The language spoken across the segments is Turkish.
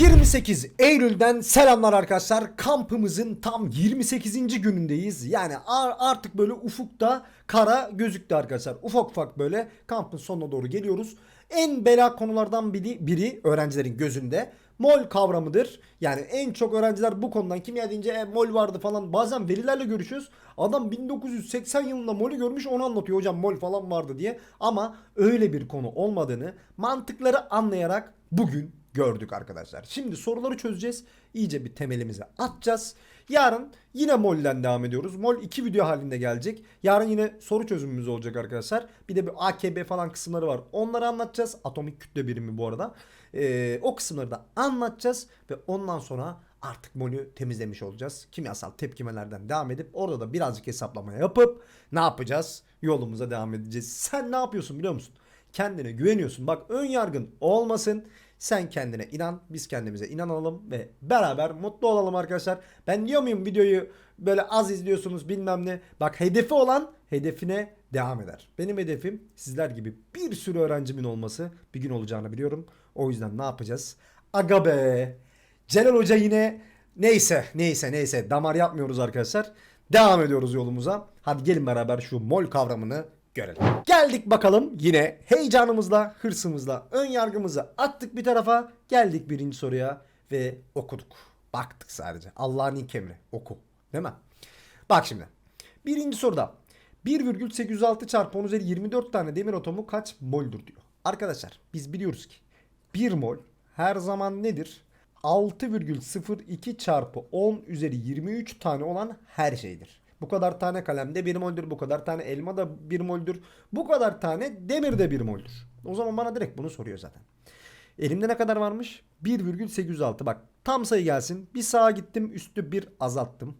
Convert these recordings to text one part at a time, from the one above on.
28 Eylül'den selamlar arkadaşlar. Kampımızın tam 28. günündeyiz. Yani ar- artık böyle ufukta kara gözüktü arkadaşlar. Ufak ufak böyle kampın sonuna doğru geliyoruz. En bela konulardan biri, biri öğrencilerin gözünde mol kavramıdır. Yani en çok öğrenciler bu konudan kimya deyince e, mol vardı falan. Bazen velilerle görüşüyoruz. Adam 1980 yılında molü görmüş onu anlatıyor hocam mol falan vardı diye. Ama öyle bir konu olmadığını mantıkları anlayarak bugün gördük arkadaşlar. Şimdi soruları çözeceğiz. İyice bir temelimize atacağız. Yarın yine mol'den devam ediyoruz. Mol iki video halinde gelecek. Yarın yine soru çözümümüz olacak arkadaşlar. Bir de bir AKB falan kısımları var. Onları anlatacağız. Atomik kütle birimi bu arada. Ee, o kısımları da anlatacağız. Ve ondan sonra artık molü temizlemiş olacağız. Kimyasal tepkimelerden devam edip orada da birazcık hesaplama yapıp ne yapacağız? Yolumuza devam edeceğiz. Sen ne yapıyorsun biliyor musun? Kendine güveniyorsun. Bak ön yargın olmasın. Sen kendine inan, biz kendimize inanalım ve beraber mutlu olalım arkadaşlar. Ben diyor muyum videoyu böyle az izliyorsunuz bilmem ne. Bak hedefi olan hedefine devam eder. Benim hedefim sizler gibi bir sürü öğrencimin olması bir gün olacağını biliyorum. O yüzden ne yapacağız? Aga be! Celal Hoca yine neyse neyse neyse damar yapmıyoruz arkadaşlar. Devam ediyoruz yolumuza. Hadi gelin beraber şu mol kavramını görelim. Geldik bakalım yine heyecanımızla, hırsımızla, ön yargımızı attık bir tarafa. Geldik birinci soruya ve okuduk. Baktık sadece. Allah'ın ilk emri. Oku. Değil mi? Bak şimdi. Birinci soruda 1,806 çarpı 10 üzeri 24 tane demir atomu kaç moldur diyor. Arkadaşlar biz biliyoruz ki 1 mol her zaman nedir? 6,02 çarpı 10 üzeri 23 tane olan her şeydir. Bu kadar tane kalem de 1 moldür. Bu kadar tane elma da 1 moldür. Bu kadar tane demir de 1 moldür. O zaman bana direkt bunu soruyor zaten. Elimde ne kadar varmış? 1,806. Bak tam sayı gelsin. Bir sağa gittim üstü 1 azalttım.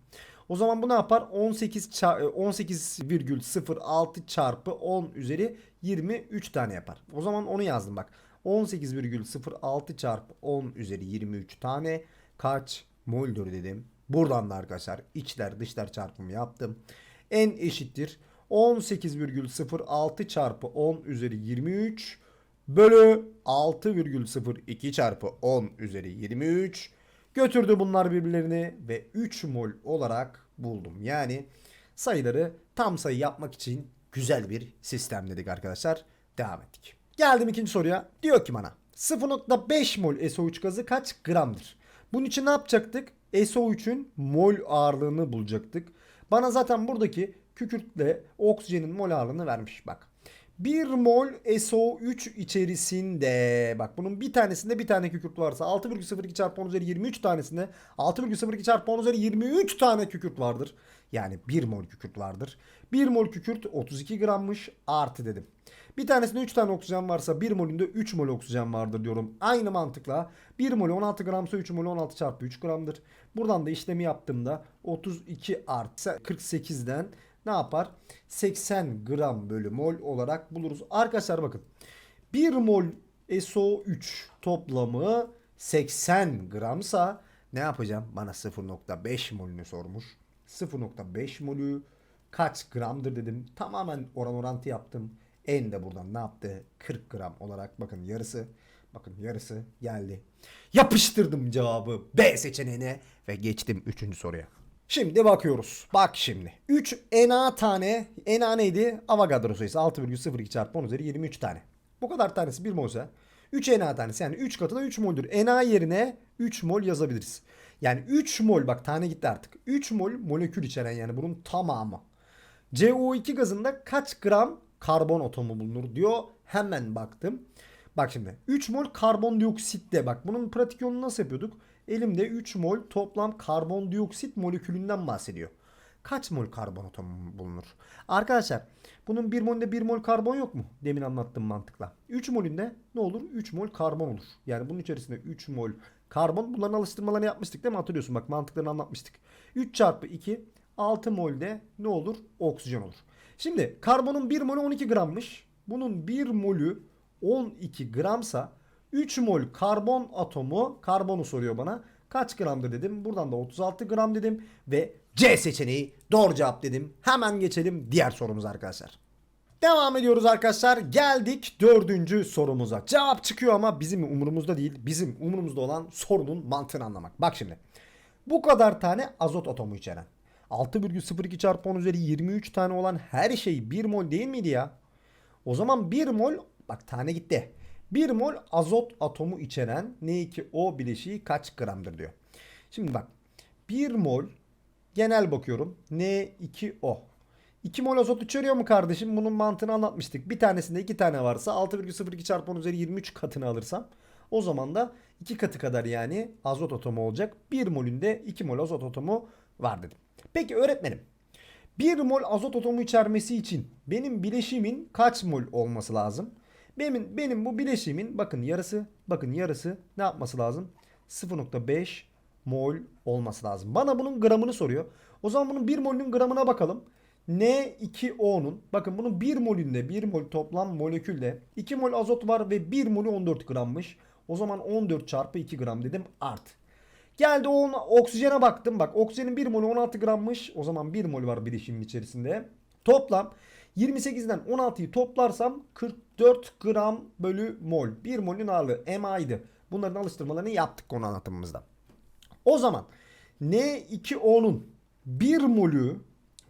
O zaman bu ne yapar? 18 ça- e, 18,06 çarpı 10 üzeri 23 tane yapar. O zaman onu yazdım bak. 18,06 çarpı 10 üzeri 23 tane kaç mol'dur dedim. Buradan da arkadaşlar içler dışlar çarpımı yaptım. En eşittir 18,06 çarpı 10 üzeri 23 bölü 6,02 çarpı 10 üzeri 23 götürdü bunlar birbirlerini ve 3 mol olarak buldum. Yani sayıları tam sayı yapmak için güzel bir sistem dedik arkadaşlar. Devam ettik. Geldim ikinci soruya. Diyor ki bana 0.5 mol SO3 gazı kaç gramdır? Bunun için ne yapacaktık? SO3'ün mol ağırlığını bulacaktık. Bana zaten buradaki kükürtle oksijenin mol ağırlığını vermiş. Bak 1 mol SO3 içerisinde bak bunun bir tanesinde bir tane kükürt varsa 6,02 çarpı 10 üzeri 23 tanesinde 6,02 çarpı 10 üzeri 23 tane kükürt vardır. Yani 1 mol kükürt vardır. 1 mol kükürt 32 grammış artı dedim. Bir tanesinde 3 tane oksijen varsa 1 molünde 3 mol oksijen vardır diyorum. Aynı mantıkla 1 mol 16 gramsa 3 mol 16 çarpı 3 gramdır. Buradan da işlemi yaptığımda 32 artı 48'den ne yapar? 80 gram bölü mol olarak buluruz. Arkadaşlar bakın 1 mol SO3 toplamı 80 gramsa ne yapacağım? Bana 0.5 molünü sormuş. 0.5 molü kaç gramdır dedim. Tamamen oran orantı yaptım. En de buradan ne yaptı? 40 gram olarak bakın yarısı. Bakın yarısı geldi. Yapıştırdım cevabı B seçeneğine ve geçtim 3. soruya. Şimdi bakıyoruz. Bak şimdi. 3 Na tane. Na neydi? Avogadro sayısı 6,02 çarpı 10 üzeri 23 tane. Bu kadar tanesi 1 molse 3 Na tanesi yani 3 katı da 3 moldür. Na yerine 3 mol yazabiliriz. Yani 3 mol bak tane gitti artık. 3 mol molekül içeren yani bunun tamamı. CO2 gazında kaç gram karbon atomu bulunur diyor. Hemen baktım. Bak şimdi 3 mol karbondioksitte bak bunun pratik yolunu nasıl yapıyorduk? Elimde 3 mol toplam karbondioksit molekülünden bahsediyor. Kaç mol karbon atomu bulunur? Arkadaşlar bunun 1 molünde 1 mol karbon yok mu? Demin anlattığım mantıkla. 3 molünde ne olur? 3 mol karbon olur. Yani bunun içerisinde 3 mol karbon. Bunların alıştırmalarını yapmıştık değil mi? Hatırlıyorsun bak mantıklarını anlatmıştık. 3 çarpı 2 6 molde ne olur? Oksijen olur. Şimdi karbonun 1 molü 12 grammış. Bunun 1 molü 12 gramsa 3 mol karbon atomu karbonu soruyor bana. Kaç gramdır dedim. Buradan da 36 gram dedim. Ve C seçeneği doğru cevap dedim. Hemen geçelim diğer sorumuza arkadaşlar. Devam ediyoruz arkadaşlar. Geldik dördüncü sorumuza. Cevap çıkıyor ama bizim umurumuzda değil. Bizim umurumuzda olan sorunun mantığını anlamak. Bak şimdi. Bu kadar tane azot atomu içeren. 6,02 çarpı 10 üzeri 23 tane olan her şey 1 mol değil miydi ya? O zaman 1 mol bak tane gitti. 1 mol azot atomu içeren N2O bileşiği kaç gramdır diyor. Şimdi bak 1 mol genel bakıyorum N2O. 2 mol azot içeriyor mu kardeşim? Bunun mantığını anlatmıştık. Bir tanesinde 2 tane varsa 6,02 çarpı 10 üzeri 23 katını alırsam o zaman da 2 katı kadar yani azot atomu olacak. 1 molünde 2 mol azot atomu var dedim. Peki öğretmenim 1 mol azot atomu içermesi için benim bileşimin kaç mol olması lazım? Benim, benim bu bileşimin bakın yarısı bakın yarısı ne yapması lazım? 0.5 mol olması lazım. Bana bunun gramını soruyor. O zaman bunun 1 molünün gramına bakalım. N2O'nun bakın bunun 1 molünde 1 mol toplam molekülde 2 mol azot var ve 1 molü 14 grammış. O zaman 14 çarpı 2 gram dedim art. Geldi o oksijene baktım. Bak oksijenin 1 molü 16 grammış. O zaman 1 mol var bileşimin içerisinde. Toplam 28'den 16'yı toplarsam 44 gram bölü mol. 1 molün ağırlığı MA'ydı. Bunların alıştırmalarını yaptık konu anlatımımızda. O zaman N2O'nun 1 molü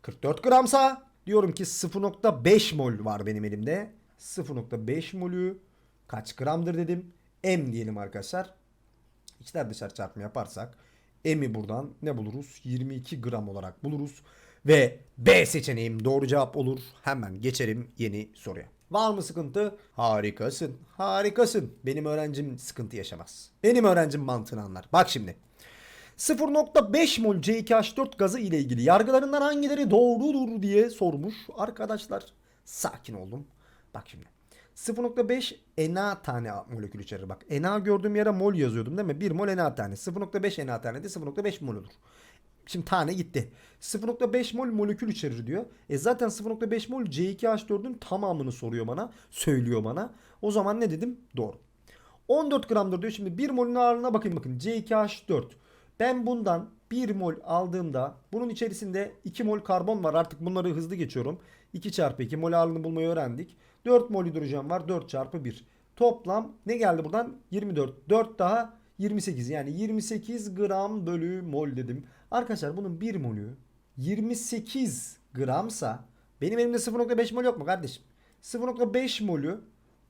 44 gramsa diyorum ki 0.5 mol var benim elimde. 0.5 molü kaç gramdır dedim. M diyelim arkadaşlar. İçler dışarı çarpımı yaparsak M'i buradan ne buluruz? 22 gram olarak buluruz. Ve B seçeneğim doğru cevap olur. Hemen geçelim yeni soruya. Var mı sıkıntı? Harikasın. Harikasın. Benim öğrencim sıkıntı yaşamaz. Benim öğrencim mantığını anlar. Bak şimdi. 0.5 mol C2H4 gazı ile ilgili yargılarından hangileri doğrudur diye sormuş. Arkadaşlar sakin oldum. Bak şimdi. 0.5 Na tane molekül içerir. Bak Na gördüğüm yere mol yazıyordum değil mi? 1 mol Na tane. 0.5 Na tane de 0.5 mol olur. Şimdi tane gitti. 0.5 mol molekül içerir diyor. E zaten 0.5 mol C2H4'ün tamamını soruyor bana. Söylüyor bana. O zaman ne dedim? Doğru. 14 gramdır diyor. Şimdi 1 molün ağırlığına bakayım bakın. C2H4. Ben bundan 1 mol aldığımda bunun içerisinde 2 mol karbon var. Artık bunları hızlı geçiyorum. 2 çarpı 2 mol ağırlığını bulmayı öğrendik. 4 mol hidrojen var. 4 çarpı 1. Toplam ne geldi buradan? 24. 4 daha 28. Yani 28 gram bölü mol dedim. Arkadaşlar bunun 1 molü 28 gramsa benim elimde 0.5 mol yok mu kardeşim? 0.5 molü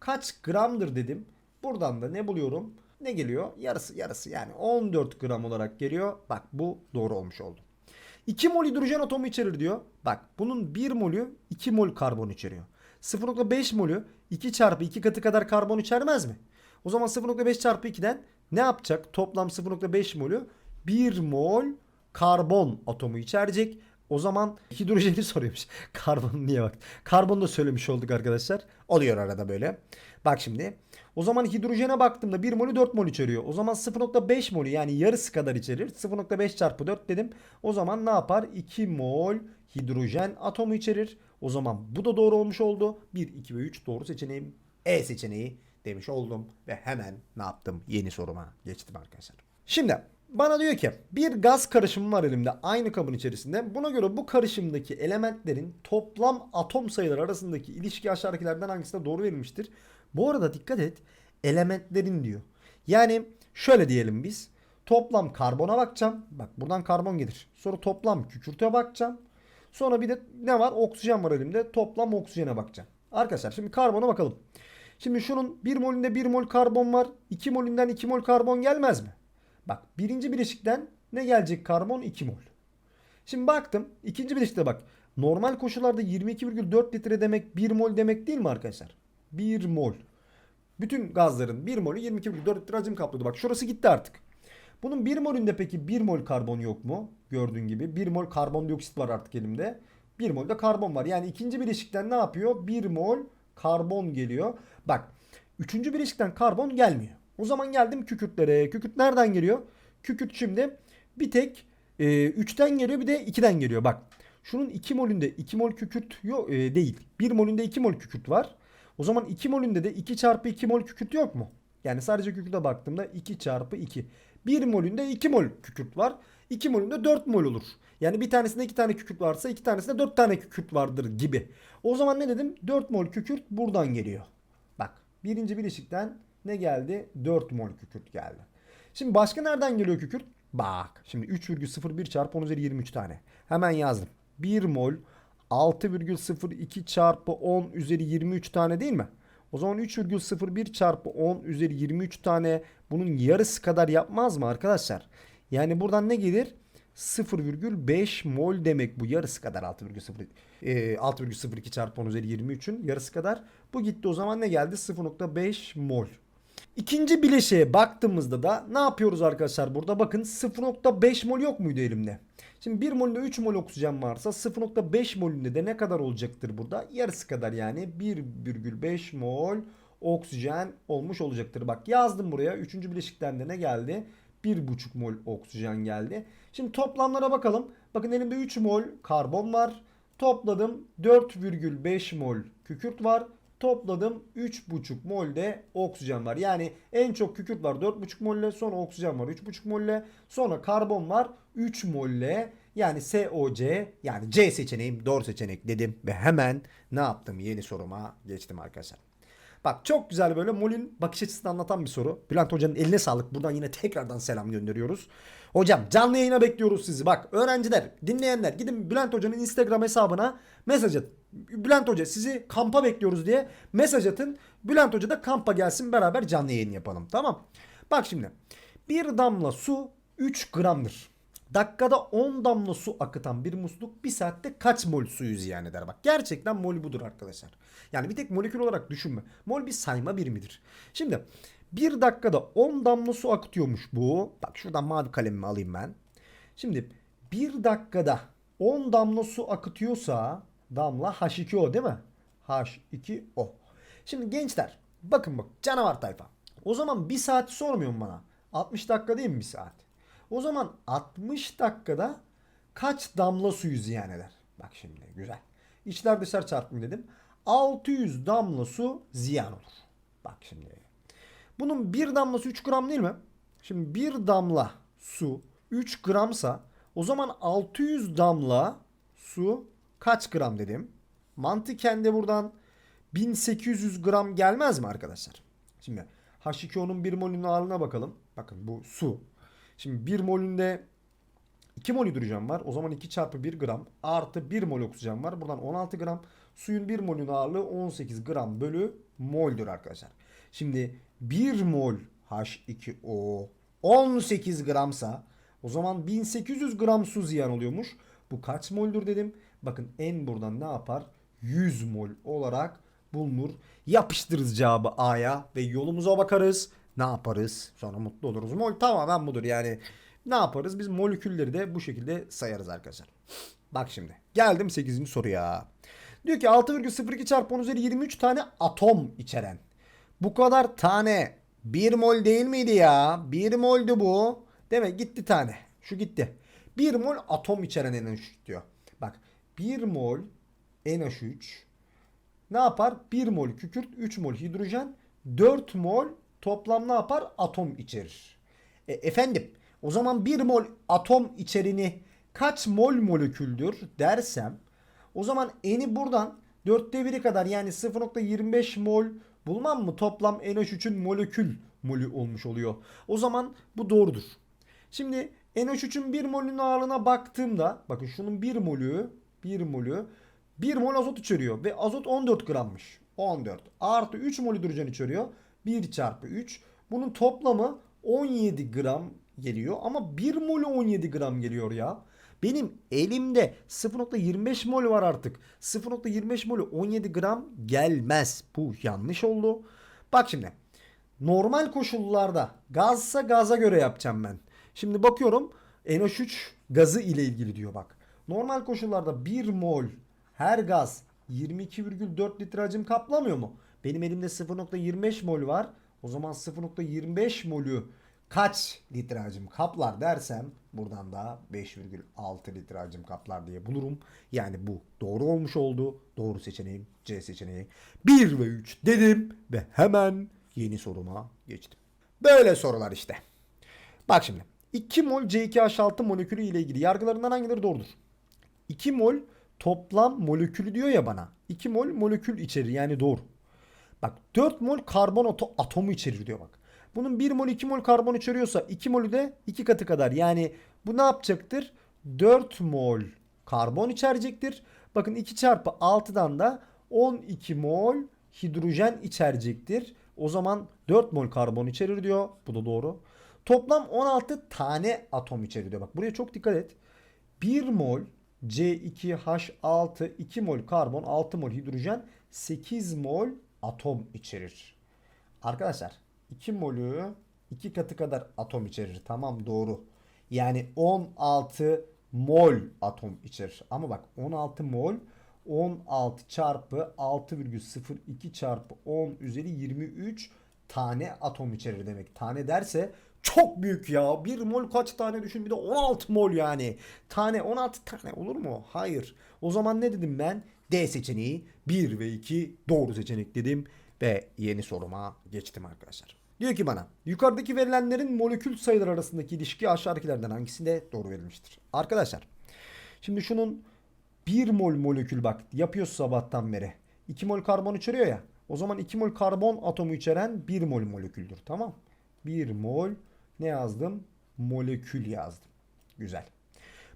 kaç gramdır dedim. Buradan da ne buluyorum? Ne geliyor? Yarısı yarısı yani 14 gram olarak geliyor. Bak bu doğru olmuş oldu. 2 mol hidrojen atomu içerir diyor. Bak bunun 1 molü 2 mol karbon içeriyor. 0.5 molü 2 çarpı 2 katı kadar karbon içermez mi? O zaman 0.5 çarpı 2'den ne yapacak? Toplam 0.5 molü 1 mol karbon atomu içerecek. O zaman hidrojeni soruyormuş. Karbon niye bak? Karbonu da söylemiş olduk arkadaşlar. Oluyor arada böyle. Bak şimdi. O zaman hidrojene baktığımda 1 molü 4 mol içeriyor. O zaman 0.5 molü yani yarısı kadar içerir. 0.5 çarpı 4 dedim. O zaman ne yapar? 2 mol hidrojen atomu içerir. O zaman bu da doğru olmuş oldu. 1, 2 ve 3 doğru seçeneğim E seçeneği demiş oldum. Ve hemen ne yaptım? Yeni soruma geçtim arkadaşlar. Şimdi bana diyor ki bir gaz karışımı var elimde aynı kabın içerisinde. Buna göre bu karışımdaki elementlerin toplam atom sayıları arasındaki ilişki aşağıdakilerden hangisine doğru verilmiştir? Bu arada dikkat et elementlerin diyor. Yani şöyle diyelim biz. Toplam karbona bakacağım. Bak buradan karbon gelir. Sonra toplam kükürte bakacağım. Sonra bir de ne var? Oksijen var elimde. Toplam oksijene bakacağım. Arkadaşlar şimdi karbona bakalım. Şimdi şunun 1 molünde 1 mol karbon var. 2 molünden 2 mol karbon gelmez mi? Bak birinci bileşikten ne gelecek karbon? 2 mol. Şimdi baktım ikinci bileşikte bak. Normal koşullarda 22,4 litre demek 1 mol demek değil mi arkadaşlar? 1 mol. Bütün gazların 1 molü 22,4 litre hacim kaplıyordu. Bak şurası gitti artık. Bunun 1 molünde peki 1 mol karbon yok mu? Gördüğün gibi 1 mol karbondioksit var artık elimde. 1 mol de karbon var. Yani ikinci bileşikten ne yapıyor? 1 mol karbon geliyor. Bak üçüncü bileşikten karbon gelmiyor. O zaman geldim kükürtlere. Kükürt nereden geliyor? Kükürt şimdi bir tek 3'ten geliyor bir de 2'den geliyor. Bak şunun 2 molünde 2 mol kükürt yok e, değil. 1 molünde 2 mol kükürt var. O zaman 2 molünde de 2 çarpı 2 mol kükürt yok mu? Yani sadece kükürte baktığımda 2 çarpı 2. 1 molünde 2 mol kükürt var. 2 molünde 4 mol olur. Yani bir tanesinde 2 tane kükürt varsa iki tanesinde 4 tane kükürt vardır gibi. O zaman ne dedim? 4 mol kükürt buradan geliyor. Bak birinci bileşikten ne geldi? 4 mol kükürt geldi. Şimdi başka nereden geliyor kükürt? Bak şimdi 3,01 çarpı 10 üzeri 23 tane. Hemen yazdım. 1 mol 6,02 çarpı 10 üzeri 23 tane değil mi? O zaman 3,01 çarpı 10 üzeri 23 tane bunun yarısı kadar yapmaz mı arkadaşlar? Yani buradan ne gelir? 0,5 mol demek bu yarısı kadar 6,0 e, 6,02 çarpı 10 üzeri 23'ün yarısı kadar. Bu gitti o zaman ne geldi? 0,5 mol. İkinci bileşiğe baktığımızda da ne yapıyoruz arkadaşlar burada? Bakın 0.5 mol yok muydu elimde? Şimdi 1 molünde 3 mol oksijen varsa 0.5 molünde de ne kadar olacaktır burada? Yarısı kadar yani 1,5 mol oksijen olmuş olacaktır. Bak yazdım buraya. Üçüncü bileşikten de ne geldi? 1,5 mol oksijen geldi. Şimdi toplamlara bakalım. Bakın elimde 3 mol karbon var. Topladım 4,5 mol kükürt var. Topladım 3,5 mol de oksijen var. Yani en çok kükürt var 4,5 molle sonra oksijen var 3,5 molle sonra karbon var 3 molle yani SOC yani C seçeneğim doğru seçenek dedim ve hemen ne yaptım yeni soruma geçtim arkadaşlar. Bak çok güzel böyle molün bakış açısını anlatan bir soru. Bülent Hoca'nın eline sağlık. Buradan yine tekrardan selam gönderiyoruz. Hocam canlı yayına bekliyoruz sizi. Bak öğrenciler, dinleyenler gidin Bülent Hoca'nın Instagram hesabına mesaj atın. Bülent Hoca sizi kampa bekliyoruz diye mesaj atın. Bülent Hoca da kampa gelsin beraber canlı yayın yapalım. Tamam. Bak şimdi. Bir damla su 3 gramdır. Dakikada 10 damla su akıtan bir musluk bir saatte kaç mol suyu ziyan eder? Bak gerçekten mol budur arkadaşlar. Yani bir tek molekül olarak düşünme. Mol bir sayma birimidir. Şimdi bir dakikada 10 damla su akıtıyormuş bu. Bak şuradan mavi kalemimi alayım ben. Şimdi bir dakikada 10 damla su akıtıyorsa damla H2O değil mi? H2O. Şimdi gençler bakın bak canavar tayfa. O zaman bir saat sormuyorum bana. 60 dakika değil mi bir saat? O zaman 60 dakikada kaç damla suyu ziyan eder? Bak şimdi güzel. İçler dışlar çarpımı dedim. 600 damla su ziyan olur. Bak şimdi. Bunun bir damlası 3 gram değil mi? Şimdi bir damla su 3 gramsa o zaman 600 damla su kaç gram dedim. Mantıken de buradan 1800 gram gelmez mi arkadaşlar? Şimdi H2O'nun 1 molünün ağırlığına bakalım. Bakın bu su. Şimdi 1 molünde 2 mol hidrojen var. O zaman 2 çarpı 1 gram artı 1 mol oksijen var. Buradan 16 gram. Suyun 1 molün ağırlığı 18 gram bölü moldür arkadaşlar. Şimdi 1 mol H2O 18 gramsa o zaman 1800 gram su ziyan oluyormuş. Bu kaç moldür dedim. Bakın en buradan ne yapar? 100 mol olarak bulunur. Yapıştırırız cevabı A'ya ve yolumuza bakarız. Ne yaparız? Sonra mutlu oluruz. Mol tamamen budur yani. Ne yaparız? Biz molekülleri de bu şekilde sayarız arkadaşlar. Bak şimdi. Geldim 8. soruya. Diyor ki 6,02 çarpı 10 üzeri 23 tane atom içeren. Bu kadar tane 1 mol değil miydi ya? 1 moldü bu. Demek gitti tane. Şu gitti. 1 mol atom içeren NH3 diyor. Bak 1 mol NH3 ne yapar? 1 mol kükürt, 3 mol hidrojen, 4 mol toplam ne yapar? Atom içerir. E, efendim o zaman 1 mol atom içerini kaç mol moleküldür dersem o zaman eni buradan 4'te 1'i kadar yani 0.25 mol bulmam mı? Toplam NH3'ün molekül molü olmuş oluyor. O zaman bu doğrudur. Şimdi NH3'ün 1 molünün ağırlığına baktığımda bakın şunun 1 molü 1 molü 1 mol azot içeriyor ve azot 14 grammış. 14 artı 3 mol hidrojen içeriyor. 1 çarpı 3. Bunun toplamı 17 gram geliyor ama 1 molü 17 gram geliyor ya. Benim elimde 0.25 mol var artık. 0.25 molü 17 gram gelmez. Bu yanlış oldu. Bak şimdi. Normal koşullarda gazsa gaza göre yapacağım ben. Şimdi bakıyorum NH3 gazı ile ilgili diyor bak. Normal koşullarda 1 mol her gaz 22,4 litre hacim kaplamıyor mu? Benim elimde 0.25 mol var. O zaman 0.25 molü kaç litre hacim kaplar dersem buradan da 5,6 litre hacim kaplar diye bulurum. Yani bu doğru olmuş oldu. Doğru seçeneğim C seçeneği. 1 ve 3 dedim ve hemen yeni soruma geçtim. Böyle sorular işte. Bak şimdi 2 mol C2H6 molekülü ile ilgili yargılarından hangileri doğrudur? 2 mol toplam molekülü diyor ya bana. 2 mol molekül içerir yani doğru. Bak 4 mol karbon ato- atomu içerir diyor bak. Bunun 1 mol 2 mol karbon içeriyorsa 2 molü de 2 katı kadar. Yani bu ne yapacaktır? 4 mol karbon içerecektir. Bakın 2 çarpı 6'dan da 12 mol hidrojen içerecektir. O zaman 4 mol karbon içerir diyor. Bu da doğru. Toplam 16 tane atom içerir diyor. Bak buraya çok dikkat et. 1 mol C2H6 2 mol karbon 6 mol hidrojen 8 mol atom içerir. Arkadaşlar 2 molü 2 katı kadar atom içerir. Tamam doğru. Yani 16 mol atom içerir. Ama bak 16 mol 16 çarpı 6,02 çarpı 10 üzeri 23 tane atom içerir demek. Tane derse çok büyük ya. 1 mol kaç tane düşün bir de 16 mol yani. Tane 16 tane olur mu? Hayır. O zaman ne dedim ben? D seçeneği 1 ve 2 doğru seçenek dedim ve yeni soruma geçtim arkadaşlar. Diyor ki bana yukarıdaki verilenlerin molekül sayıları arasındaki ilişki aşağıdakilerden hangisinde doğru verilmiştir? Arkadaşlar şimdi şunun 1 mol molekül bak yapıyoruz sabahtan beri. 2 mol karbon içeriyor ya. O zaman 2 mol karbon atomu içeren 1 mol moleküldür. Tamam. 1 mol ne yazdım? Molekül yazdım. Güzel.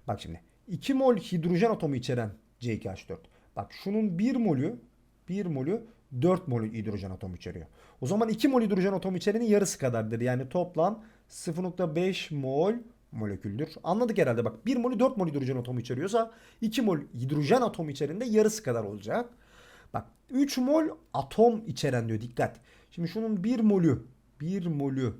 Bak şimdi 2 mol hidrojen atomu içeren C2H4. Bak şunun 1 molü 1 molü 4 mol hidrojen atomu içeriyor. O zaman 2 mol hidrojen atomu içerenin yarısı kadardır. Yani toplam 0.5 mol moleküldür. Anladık herhalde bak 1 molü 4 mol hidrojen atomu içeriyorsa 2 mol hidrojen atomu içerinde yarısı kadar olacak. Bak 3 mol atom içeren diyor dikkat. Şimdi şunun 1 molü 1 molü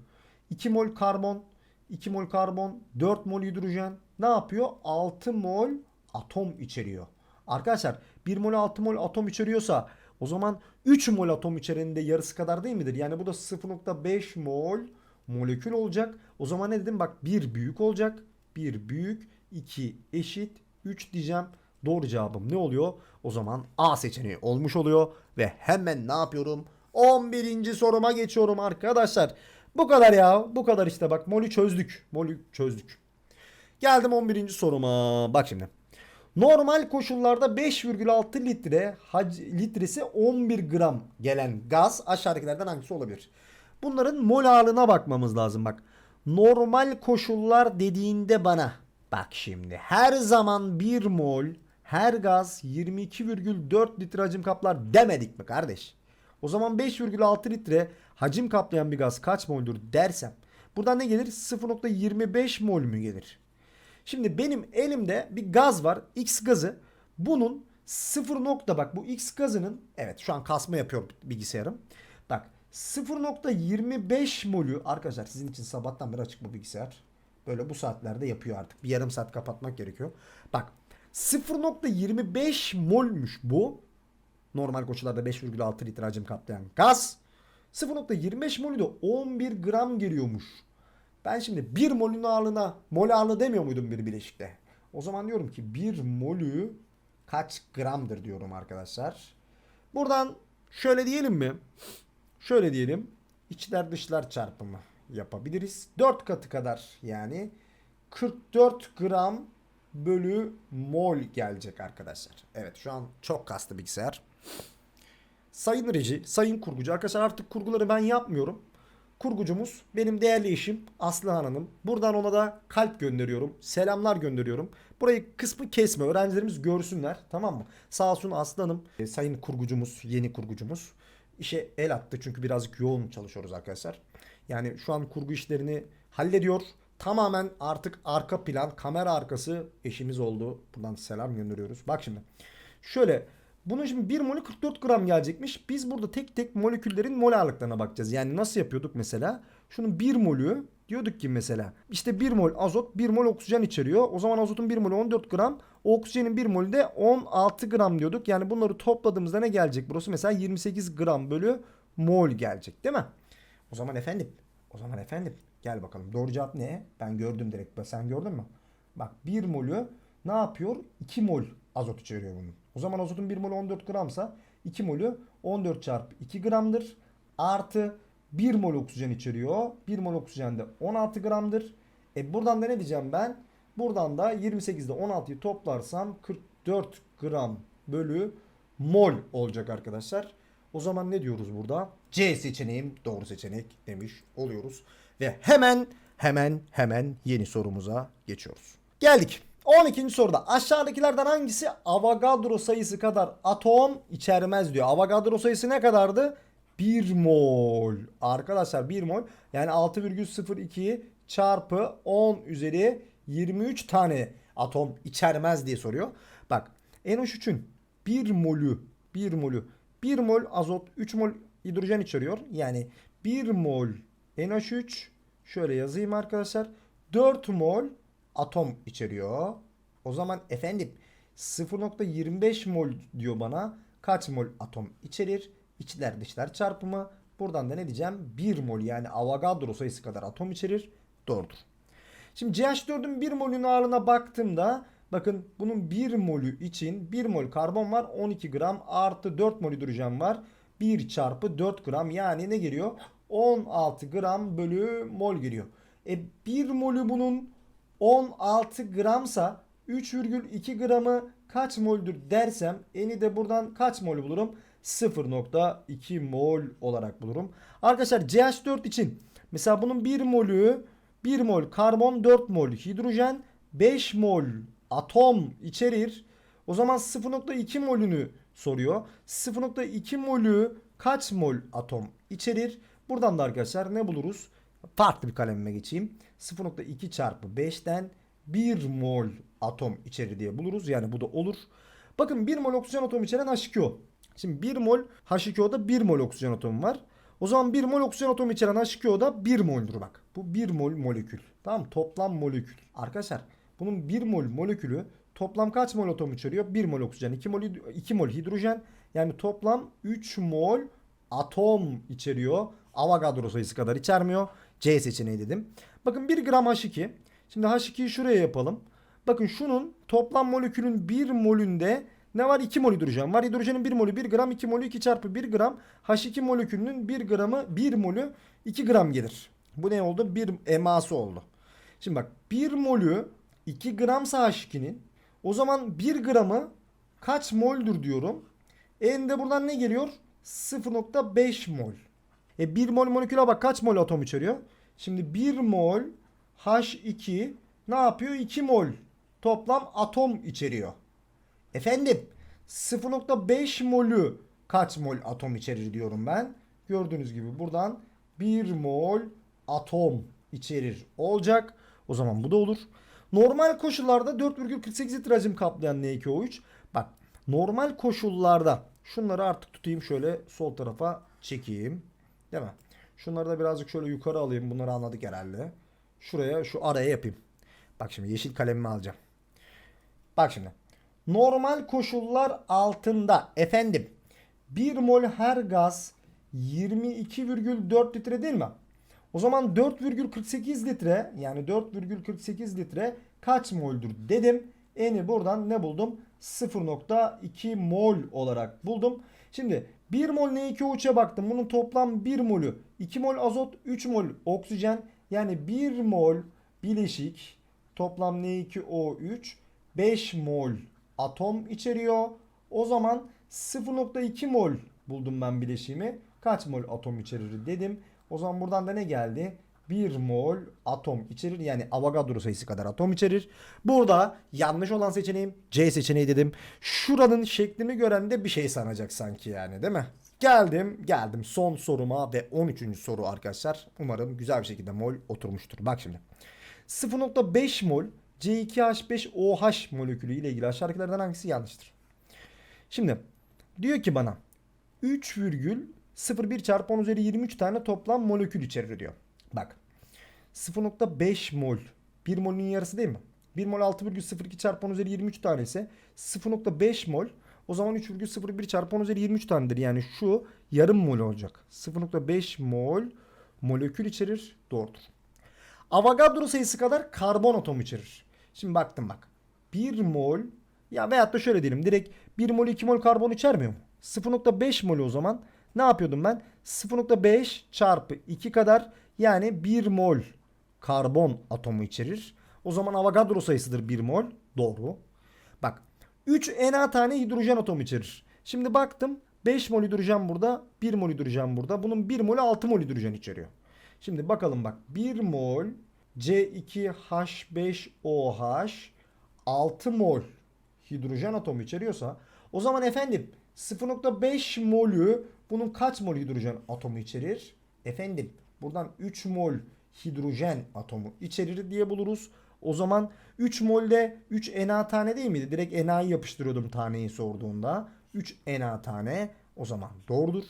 2 mol karbon 2 mol karbon 4 mol hidrojen ne yapıyor? 6 mol atom içeriyor. Arkadaşlar 1 mol 6 mol atom içeriyorsa o zaman 3 mol atom içerisinde yarısı kadar değil midir? Yani bu da 0.5 mol molekül olacak. O zaman ne dedim? Bak 1 büyük olacak. 1 büyük, 2 eşit, 3 diyeceğim. Doğru cevabım ne oluyor? O zaman A seçeneği olmuş oluyor. Ve hemen ne yapıyorum? 11. soruma geçiyorum arkadaşlar. Bu kadar ya. Bu kadar işte bak. Molü çözdük. Molü çözdük. Geldim 11. soruma. Bak şimdi. Normal koşullarda 5,6 litre litresi 11 gram gelen gaz aşağıdakilerden hangisi olabilir? Bunların mol ağırlığına bakmamız lazım bak. Normal koşullar dediğinde bana bak şimdi her zaman 1 mol her gaz 22,4 litre hacim kaplar demedik mi kardeş? O zaman 5,6 litre hacim kaplayan bir gaz kaç moldür dersem buradan ne gelir? 0.25 mol mü gelir? Şimdi benim elimde bir gaz var. X gazı. Bunun 0 nokta bak bu X gazının evet şu an kasma yapıyor bilgisayarım. Bak 0.25 molü arkadaşlar sizin için sabahtan beri açık bu bilgisayar. Böyle bu saatlerde yapıyor artık. Bir yarım saat kapatmak gerekiyor. Bak 0.25 molmüş bu. Normal koşullarda 5,6 litre hacim kaplayan gaz. 0.25 molü de 11 gram geliyormuş. Ben şimdi 1 molün ağırlığına mol ağırlığı demiyor muydum bir bileşikte? O zaman diyorum ki 1 molü kaç gramdır diyorum arkadaşlar. Buradan şöyle diyelim mi? Şöyle diyelim. İçler dışlar çarpımı yapabiliriz. 4 katı kadar yani 44 gram bölü mol gelecek arkadaşlar. Evet şu an çok kastı bilgisayar. Sayın reji, sayın kurgucu. Arkadaşlar artık kurguları ben yapmıyorum. Kurgucumuz benim değerli eşim Aslıhan Hanım. Buradan ona da kalp gönderiyorum. Selamlar gönderiyorum. Burayı kısmı kesme. Öğrencilerimiz görsünler. Tamam mı? Sağ olsun Aslı Hanım. e, sayın kurgucumuz, yeni kurgucumuz. işe el attı. Çünkü birazcık yoğun çalışıyoruz arkadaşlar. Yani şu an kurgu işlerini hallediyor. Tamamen artık arka plan, kamera arkası eşimiz oldu. Buradan selam gönderiyoruz. Bak şimdi. Şöyle bunun şimdi 1 molü 44 gram gelecekmiş. Biz burada tek tek moleküllerin mol ağırlıklarına bakacağız. Yani nasıl yapıyorduk mesela? Şunun 1 molü diyorduk ki mesela işte 1 mol azot 1 mol oksijen içeriyor. O zaman azotun 1 molü 14 gram. Oksijenin 1 molü de 16 gram diyorduk. Yani bunları topladığımızda ne gelecek? Burası mesela 28 gram bölü mol gelecek değil mi? O zaman efendim. O zaman efendim. Gel bakalım. Doğru cevap ne? Ben gördüm direkt. Sen gördün mü? Bak 1 molü ne yapıyor? 2 mol azot içeriyor bunun. O zaman azotun 1 molü 14 gramsa 2 molü 14 çarpı 2 gramdır. Artı 1 mol oksijen içeriyor. 1 mol oksijen de 16 gramdır. E buradan da ne diyeceğim ben? Buradan da 28'de 16'yı toplarsam 44 gram bölü mol olacak arkadaşlar. O zaman ne diyoruz burada? C seçeneğim doğru seçenek demiş oluyoruz. Ve hemen hemen hemen yeni sorumuza geçiyoruz. Geldik. 12. soruda aşağıdakilerden hangisi Avogadro sayısı kadar atom içermez diyor. Avogadro sayısı ne kadardı? 1 mol. Arkadaşlar 1 mol yani 6,02 çarpı 10 üzeri 23 tane atom içermez diye soruyor. Bak NH3'ün 1 molü 1 molü 1 mol azot 3 mol hidrojen içeriyor. Yani 1 mol NH3 şöyle yazayım arkadaşlar 4 mol atom içeriyor. O zaman efendim 0.25 mol diyor bana. Kaç mol atom içerir? İçler dışlar çarpımı. Buradan da ne diyeceğim? 1 mol yani Avogadro sayısı kadar atom içerir. Doğrudur. Şimdi CH4'ün 1 molün ağırlığına baktığımda bakın bunun 1 molü için 1 mol karbon var 12 gram artı 4 mol hidrojen var. 1 çarpı 4 gram yani ne geliyor? 16 gram bölü mol geliyor. E 1 molü bunun 16 gramsa 3,2 gramı kaç moldür dersem eni de buradan kaç mol bulurum? 0.2 mol olarak bulurum. Arkadaşlar CH4 için mesela bunun 1 molü 1 mol karbon 4 mol hidrojen 5 mol atom içerir. O zaman 0.2 molünü soruyor. 0.2 molü kaç mol atom içerir? Buradan da arkadaşlar ne buluruz? Farklı bir kalemime geçeyim. 0.2 çarpı 5'ten 1 mol atom içerir diye buluruz. Yani bu da olur. Bakın 1 mol oksijen atomu içeren H2O. Şimdi 1 mol H2O'da 1 mol oksijen atomu var. O zaman 1 mol oksijen atomu içeren H2O'da 1 moldur bak. Bu 1 mol molekül. Tamam? Toplam molekül. Arkadaşlar bunun 1 mol molekülü toplam kaç mol atom içeriyor? 1 mol oksijen, 2 mol, 2 mol hidrojen. Yani toplam 3 mol atom içeriyor. Avogadro sayısı kadar içermiyor. C seçeneği dedim. Bakın 1 gram H2. Şimdi H2'yi şuraya yapalım. Bakın şunun toplam molekülün 1 molünde ne var? 2 mol hidrojen var. Hidrojenin 1 molü 1 gram, 2 molü 2 çarpı 1 gram. H2 molekülünün 1 gramı 1 molü 2 gram gelir. Bu ne oldu? 1 eması oldu. Şimdi bak 1 molü 2 gramsa H2'nin o zaman 1 gramı kaç moldür diyorum. En de buradan ne geliyor? 0.5 mol. E 1 mol moleküle bak kaç mol atom içeriyor? Şimdi 1 mol H2 ne yapıyor? 2 mol toplam atom içeriyor. Efendim 0.5 molü kaç mol atom içerir diyorum ben. Gördüğünüz gibi buradan 1 mol atom içerir olacak. O zaman bu da olur. Normal koşullarda 4,48 litre hacim kaplayan N2O3. Bak normal koşullarda şunları artık tutayım şöyle sol tarafa çekeyim. Değil mi? Şunları da birazcık şöyle yukarı alayım. Bunları anladık herhalde. Şuraya şu araya yapayım. Bak şimdi yeşil kalemimi alacağım. Bak şimdi. Normal koşullar altında efendim 1 mol her gaz 22,4 litre değil mi? O zaman 4,48 litre yani 4,48 litre kaç moldür dedim. Eni buradan ne buldum? 0.2 mol olarak buldum. Şimdi 1 mol N2O3'e baktım. Bunun toplam 1 molü 2 mol azot 3 mol oksijen yani 1 mol bileşik toplam N2O3 5 mol atom içeriyor. O zaman 0.2 mol buldum ben bileşiğimi. Kaç mol atom içerir dedim. O zaman buradan da ne geldi? 1 mol atom içerir. Yani Avogadro sayısı kadar atom içerir. Burada yanlış olan seçeneğim C seçeneği dedim. Şuranın şeklini gören de bir şey sanacak sanki yani değil mi? Geldim geldim son soruma ve 13. soru arkadaşlar. Umarım güzel bir şekilde mol oturmuştur. Bak şimdi. 0.5 mol C2H5OH molekülü ile ilgili aşağıdakilerden hangisi yanlıştır? Şimdi diyor ki bana 3,01 çarpı 10 üzeri 23 tane toplam molekül içerir diyor. Bak 0.5 mol 1 molün yarısı değil mi? 1 mol 6,02 çarpı 10 üzeri 23 tane ise 0.5 mol o zaman 3,01 çarpı 10 üzeri 23 tanedir. Yani şu yarım mol olacak. 0.5 mol molekül içerir. Doğrudur. Avogadro sayısı kadar karbon atomu içerir. Şimdi baktım bak. 1 mol ya veyahut da şöyle diyelim direkt 1 mol 2 mol karbon içermiyor mu? 0.5 mol o zaman ne yapıyordum ben? 0.5 çarpı 2 kadar yani 1 mol karbon atomu içerir. O zaman Avogadro sayısıdır 1 mol. Doğru. Bak 3 Na tane hidrojen atomu içerir. Şimdi baktım 5 mol hidrojen burada, 1 mol hidrojen burada. Bunun 1 molü 6 mol hidrojen içeriyor. Şimdi bakalım bak 1 mol C2H5OH 6 mol hidrojen atomu içeriyorsa o zaman efendim 0.5 molü bunun kaç mol hidrojen atomu içerir? Efendim buradan 3 mol hidrojen atomu içerir diye buluruz. O zaman 3 molde 3 Na tane değil miydi? Direkt Na'yı yapıştırıyordum taneyi sorduğunda. 3 Na tane. O zaman doğrudur.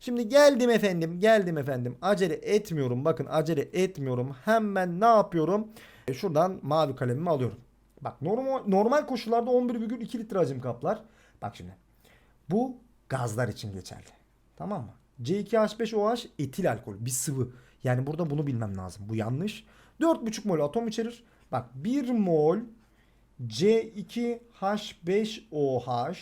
Şimdi geldim efendim geldim efendim. Acele etmiyorum. Bakın acele etmiyorum. Hemen ne yapıyorum? E, şuradan mavi kalemimi alıyorum. Bak normal, normal koşullarda 11,2 litre hacim kaplar. Bak şimdi. Bu gazlar için geçerli. Tamam mı C2H5OH etil alkol bir sıvı yani burada bunu bilmem lazım bu yanlış 4,5 mol atom içerir bak 1 mol C2H5OH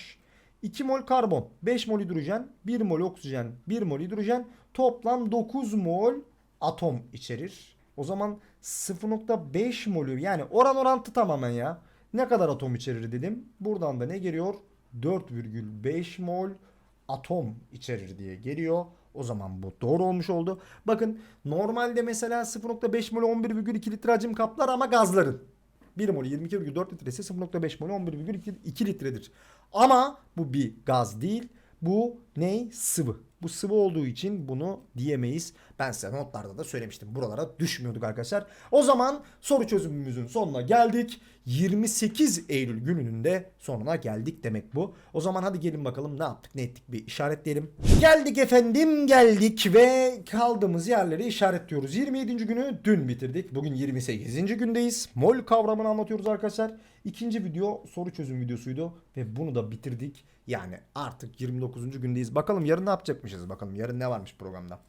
2 mol karbon, 5 mol hidrojen, 1 mol oksijen, 1 mol hidrojen toplam 9 mol atom içerir. O zaman 0.5 molü yani oran orantı tamamen ya. Ne kadar atom içerir dedim. Buradan da ne geliyor? 4,5 mol atom içerir diye geliyor. O zaman bu doğru olmuş oldu. Bakın normalde mesela 0.5 mol 11,2 litre hacim kaplar ama gazların. 1 mol 22,4 litresi 0.5 mol 11,2 litredir. Ama bu bir gaz değil. Bu ne? Sıvı. Bu sıvı olduğu için bunu diyemeyiz. Ben size notlarda da söylemiştim. Buralara düşmüyorduk arkadaşlar. O zaman soru çözümümüzün sonuna geldik. 28 Eylül gününün de sonuna geldik demek bu. O zaman hadi gelin bakalım ne yaptık ne ettik bir işaretleyelim. Geldik efendim geldik ve kaldığımız yerleri işaretliyoruz. 27. günü dün bitirdik. Bugün 28. gündeyiz. Mol kavramını anlatıyoruz arkadaşlar. İkinci video soru çözüm videosuydu ve bunu da bitirdik. Yani artık 29. gündeyiz. Bakalım yarın ne yapacakmışız bakalım. Yarın ne varmış programda.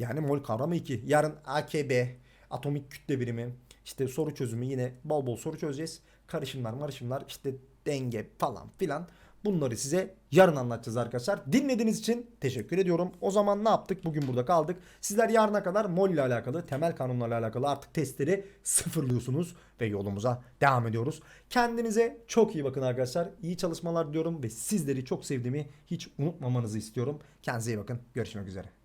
Yani mol kavramı 2. Yarın AKB, atomik kütle birimi, işte soru çözümü yine bol bol soru çözeceğiz. Karışımlar, marışımlar, işte denge falan filan. Bunları size yarın anlatacağız arkadaşlar. Dinlediğiniz için teşekkür ediyorum. O zaman ne yaptık? Bugün burada kaldık. Sizler yarına kadar mol ile alakalı, temel kanunlarla alakalı artık testleri sıfırlıyorsunuz ve yolumuza devam ediyoruz. Kendinize çok iyi bakın arkadaşlar. İyi çalışmalar diliyorum ve sizleri çok sevdiğimi hiç unutmamanızı istiyorum. Kendinize iyi bakın. Görüşmek üzere.